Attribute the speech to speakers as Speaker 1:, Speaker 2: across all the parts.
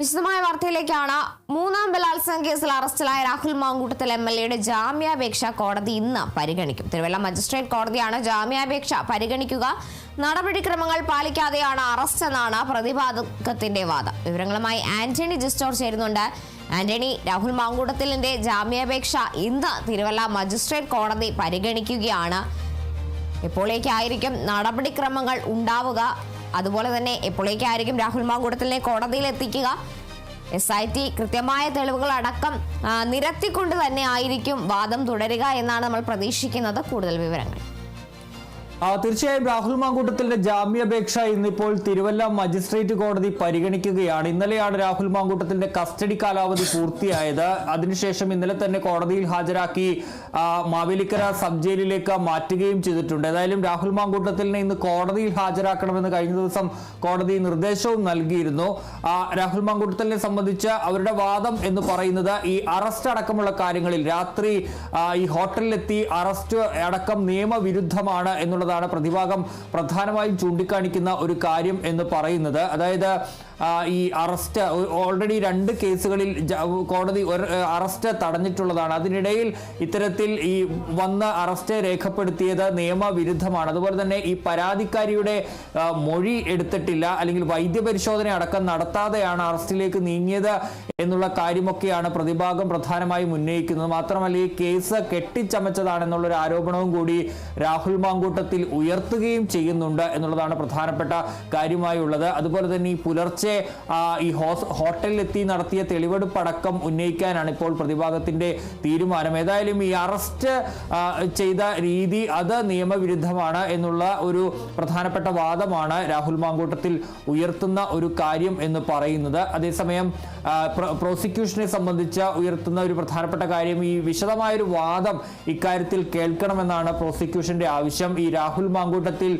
Speaker 1: വിശദമായ വാർത്തയിലേക്കാണ്. മൂന്നാം ബലാത്സംഗ കേസിൽ അറസ്റ്റിലായ രാഹുൽ മാങ്കൂട്ടത്തിൽ എം എൽ എയുടെ ജാമ്യാപേക്ഷ കോടതി ഇന്ന് പരിഗണിക്കും. തിരുവല്ല മജിസ്ട്രേറ്റ് കോടതിയാണ് ജാമ്യാപേക്ഷ പരിഗണിക്കുക. നടപടിക്രമങ്ങൾ പാലിക്കാതെയാണ് അറസ്റ്റ് എന്നാണ് പ്രതിപാദകത്തിന്റെ വാദം. വിവരങ്ങളുമായി ആന്റണി ജിസ്റ്റോർ ചേരുന്നുണ്ട്. ആന്റണി രാഹുൽ മാങ്കൂട്ടത്തിലിന്റെ ജാമ്യാപേക്ഷ ഇന്ന് തിരുവല്ല മജിസ്ട്രേറ്റ് കോടതി പരിഗണിക്കുകയാണ്. എപ്പോഴേക്കായിരിക്കും നടപടിക്രമങ്ങൾ ഉണ്ടാവുക? അതുപോലെ തന്നെ എപ്പോഴേക്കായിരിക്കും രാഹുൽ മാങ്കൂട്ടത്തിനെ കോടതിയിൽ എത്തിക്കുക? എസ് ഐ ടി കൃത്യമായ തെളിവുകൾ അടക്കം നിരത്തിക്കൊണ്ട് തന്നെ ആയിരിക്കും വാദം തുടരുക എന്നാണ് നമ്മൾ പ്രതീക്ഷിക്കുന്നത്. കൂടുതൽ വിവരങ്ങൾ.
Speaker 2: തീർച്ചയായും രാഹുൽ മാങ്കൂട്ടത്തിന്റെ ജാമ്യാപേക്ഷ ഇന്നിപ്പോൾ തിരുവല്ല മജിസ്ട്രേറ്റ് കോടതി പരിഗണിക്കുകയാണ്. ഇന്നലെയാണ് രാഹുൽ മാങ്കൂട്ടത്തിന്റെ കസ്റ്റഡി കാലാവധി പൂർത്തിയായത്. അതിനുശേഷം ഇന്നലെ തന്നെ കോടതിയിൽ ഹാജരാക്കി മാവേലിക്കര സബ് ജയിലിലേക്ക് മാറ്റുകയും ചെയ്തിട്ടുണ്ട്. ഏതായാലും രാഹുൽ മാങ്കൂട്ടത്തിനെ ഇന്ന് കോടതിയിൽ ഹാജരാക്കണമെന്ന് കഴിഞ്ഞ ദിവസം കോടതി നിർദ്ദേശവും നൽകിയിരുന്നു. രാഹുൽ മാങ്കൂട്ടത്തിനെ സംബന്ധിച്ച് അവരുടെ വാദം എന്ന് പറയുന്നത് ഈ അറസ്റ്റ് അടക്കമുള്ള കാര്യങ്ങളിൽ രാത്രി ഈ ഹോട്ടലിലെത്തി അറസ്റ്റ് അടക്കം നിയമവിരുദ്ധമാണ് എന്നുള്ളതാണ് പ്രതിഭാഗം പ്രധാനമായും ചൂണ്ടിക്കാണിക്കുന്ന ഒരു കാര്യം എന്ന് പറയുന്നത്. അതായത് ഈ അറസ്റ്റ് ഓൾറെഡി രണ്ട് കേസുകളിൽ കോടതി അറസ്റ്റ് തടഞ്ഞിട്ടുള്ളതാണ്. അതിനിടയിൽ ഇത്തരത്തിൽ ഈ വന്ന അറസ്റ്റ് രേഖപ്പെടുത്തിയത് നിയമവിരുദ്ധമാണ്. അതുപോലെ തന്നെ ഈ പരാതിക്കാരിയുടെ മൊഴി എടുത്തിട്ടില്ല അല്ലെങ്കിൽ വൈദ്യപരിശോധന അടക്കം നടത്താതെയാണ് അറസ്റ്റിലേക്ക് നീങ്ങിയത് എന്നുള്ള കാര്യമൊക്കെയാണ് പ്രതിഭാഗം പ്രധാനമായും ഉന്നയിക്കുന്നത്. മാത്രമല്ല ഈ കേസ് കെട്ടിച്ചമച്ചതാണെന്നുള്ളൊരു ആരോപണവും കൂടി രാഹുൽ മാങ്കൂട്ടത്തിൽ ഉയർത്തുകയും ചെയ്യുന്നുണ്ട് എന്നുള്ളതാണ് പ്രധാനപ്പെട്ട കാര്യമായുള്ളത്. അതുപോലെ തന്നെ ഈ പുലർച്ചെ ആ, ഈ ഹോട്ടലിലെത്തി നടത്തിയ തെളിവെടുപ്പ് അടക്കം ഉന്നയിക്കാനാണ് ഇപ്പോൾ പ്രതിഭാഗത്തിന്റെ തീരുമാനം. ഏതായാലും ഈ അറസ്റ്റ് ചെയ്ത രീതി അത് നിയമവിരുദ്ധമാണ് എന്നുള്ള ഒരു പ്രധാനപ്പെട്ട വാദമാണ് രാഹുൽ മാങ്കൂട്ടത്തിൽ ഉയർത്തുന്ന ഒരു കാര്യം എന്ന് പറയുന്നത്. അതേസമയം പ്രോസിക്യൂഷനെ സംബന്ധിച്ച് ഉയർത്തുന്ന ഒരു പ്രധാനപ്പെട്ട കാര്യം ഈ വിശദമായൊരു വാദം ഇക്കാര്യത്തിൽ കേൾക്കണമെന്നാണ് പ്രോസിക്യൂഷന്റെ ആവശ്യം. ഈ രാഹുൽ മാങ്കൂട്ടത്തിൽ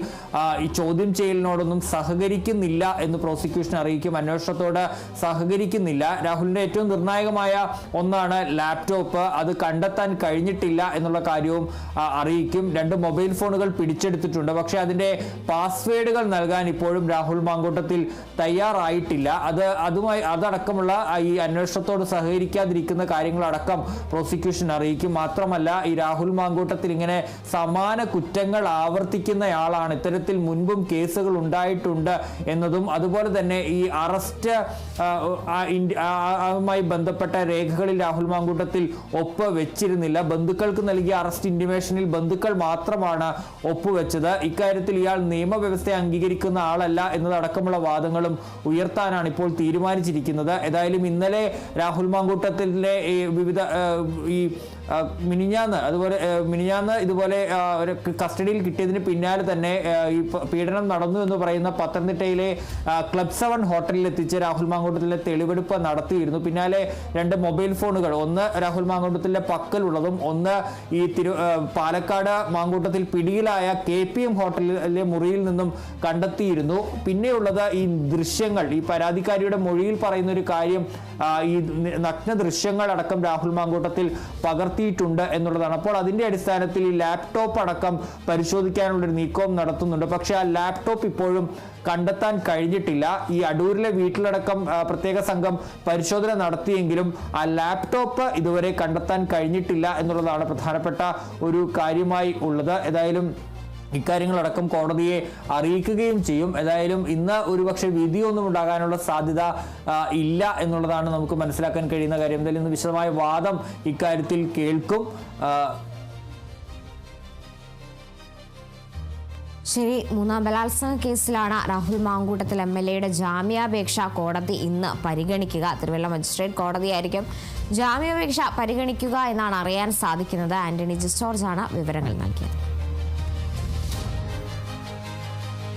Speaker 2: ഈ ചോദ്യം ചെയ്യലിനോടൊന്നും സഹകരിക്കുന്നില്ല എന്ന് പ്രോസിക്യൂഷൻ അറിയിക്കും അന്വേഷണത്തോട് സഹകരിക്കുന്നില്ല. രാഹുലിന്റെ ഏറ്റവും നിർണായകമായ ഒന്നാണ് ലാപ്ടോപ്പ് അത് കണ്ടെത്താൻ കഴിഞ്ഞിട്ടില്ല എന്നുള്ള കാര്യവും അറിയിക്കും. രണ്ട് മൊബൈൽ ഫോണുകൾ പിടിച്ചെടുത്തിട്ടുണ്ട്. പക്ഷേ അതിന്റെ പാസ്വേഡുകൾ നൽകാൻ ഇപ്പോഴും രാഹുൽ മാങ്കൂട്ടത്തിൽ തയ്യാറായിട്ടില്ല. അത് അതുമായി അതടക്കമുള്ള ഈ അന്വേഷണത്തോട് സഹകരിക്കാതിരിക്കുന്ന കാര്യങ്ങളടക്കം പ്രോസിക്യൂഷൻ അറിയിക്കും. മാത്രമല്ല ഈ രാഹുൽ മാങ്കൂട്ടത്തിൽ ഇങ്ങനെ സമാന കുറ്റങ്ങൾ ആവർത്തിക്കുന്നയാളാണ്. ഇത്തരത്തിൽ മുൻപും കേസുകൾ ഉണ്ടായിട്ടുണ്ട് എന്നതും അതുപോലെ തന്നെ ഈ അറസ്റ്റ് അതുമായി ബന്ധപ്പെട്ട രേഖകളിൽ രാഹുൽ മാങ്കൂട്ടത്തിൽ ഒപ്പ് വെച്ചിരുന്നില്ല ബന്ധുക്കൾക്ക് നൽകിയ അറസ്റ്റ് ഇന്റിമേഷനിൽ ബന്ധുക്കൾ മാത്രമാണ് ഒപ്പുവെച്ചത്. ഇക്കാര്യത്തിൽ ഇയാൾ നിയമവ്യവസ്ഥയെ അംഗീകരിക്കുന്ന ആളല്ല എന്നതടക്കമുള്ള വാദങ്ങളും ഉയർത്താനാണ് ഇപ്പോൾ തീരുമാനിച്ചിരിക്കുന്നത്. ഏതായാലും ഇന്നലെ രാഹുൽ മാങ്കൂട്ടത്തിലെ വിവിധ ഈ മിനിഞ്ഞാന്ന് അതുപോലെ മിനിഞ്ഞാന്ന് ഇതുപോലെ ഒരു കസ്റ്റഡിയിൽ കിട്ടിയതിന് പിന്നാലെ തന്നെ ഈ പീഡനം നടന്നു എന്ന് പറയുന്ന പത്തനംതിട്ടയിലെ ക്ലബ് സെവൻ ഹോട്ടലിൽ എത്തിച്ച് രാഹുൽ മാങ്കൂട്ടത്തിലെ തെളിവെടുപ്പ് നടത്തിയിരുന്നു. പിന്നാലെ രണ്ട് മൊബൈൽ ഫോണുകൾ ഒന്ന് രാഹുൽ മാങ്കൂട്ടത്തിലെ പക്കലുള്ളതും ഒന്ന് ഈ തിരു പാലക്കാട് മാങ്കൂട്ടത്തിൽ പിടിയിലായ കെ പി എം ഹോട്ടലിലെ മുറിയിൽ നിന്നും കണ്ടെത്തിയിരുന്നു. പിന്നെയുള്ളത് ഈ ദൃശ്യങ്ങൾ ഈ പരാതിക്കാരിയുടെ മൊഴിയിൽ പറയുന്ന ഒരു കാര്യം ഈ നഗ്ന ദൃശ്യങ്ങൾ അടക്കം രാഹുൽ മാങ്കൂട്ടത്തിൽ പകർത്തിയിട്ടുണ്ട് എന്നുള്ളതാണ്. അപ്പോൾ അതിന്റെ അടിസ്ഥാനത്തിൽ ഈ ലാപ്ടോപ്പ് അടക്കം പരിശോധിക്കാനുള്ള ഒരു നീക്കവും നടത്തുന്നുണ്ട്. പക്ഷെ ആ ലാപ്ടോപ്പ് ഇപ്പോഴും കണ്ടെത്താൻ കഴിഞ്ഞിട്ടില്ല. ഈ അടൂരിലെ വീട്ടിലടക്കം പ്രത്യേക സംഘം പരിശോധന നടത്തിയെങ്കിലും ആ ലാപ്ടോപ്പ് ഇതുവരെ കണ്ടെത്താൻ കഴിഞ്ഞിട്ടില്ല എന്നുള്ളതാണ് പ്രധാനപ്പെട്ട ഒരു കാര്യമായി ഉള്ളത്. ഏതായാലും ഇക്കാര്യങ്ങളടക്കം കോടതിയെ അറിയിക്കുകയും ചെയ്യും. ഏതായാലും ഇന്ന് ഒരുപക്ഷെ വിധിയൊന്നും ഉണ്ടാകാനുള്ള സാധ്യത ഇല്ല എന്നുള്ളതാണ് നമുക്ക് മനസ്സിലാക്കാൻ കഴിയുന്ന കാര്യം. എന്തായാലും ഇന്ന് വിശദമായ വാദം ഇക്കാര്യത്തിൽ കേൾക്കും.
Speaker 1: ശരി മൂന്നാം ബലാത്സംഗ കേസിലാണ് രാഹുൽ മാങ്കൂട്ടത്തിൽ എം എൽ എയുടെ ജാമ്യാപേക്ഷ കോടതി ഇന്ന് പരിഗണിക്കുക. തിരുവല്ല മജിസ്ട്രേറ്റ് കോടതിയായിരിക്കും ജാമ്യാപേക്ഷ പരിഗണിക്കുക എന്നാണ് അറിയാൻ സാധിക്കുന്നത്. ആന്റണി ജിസ്റ്റോർജാണ് വിവരങ്ങൾ നൽകിയത്.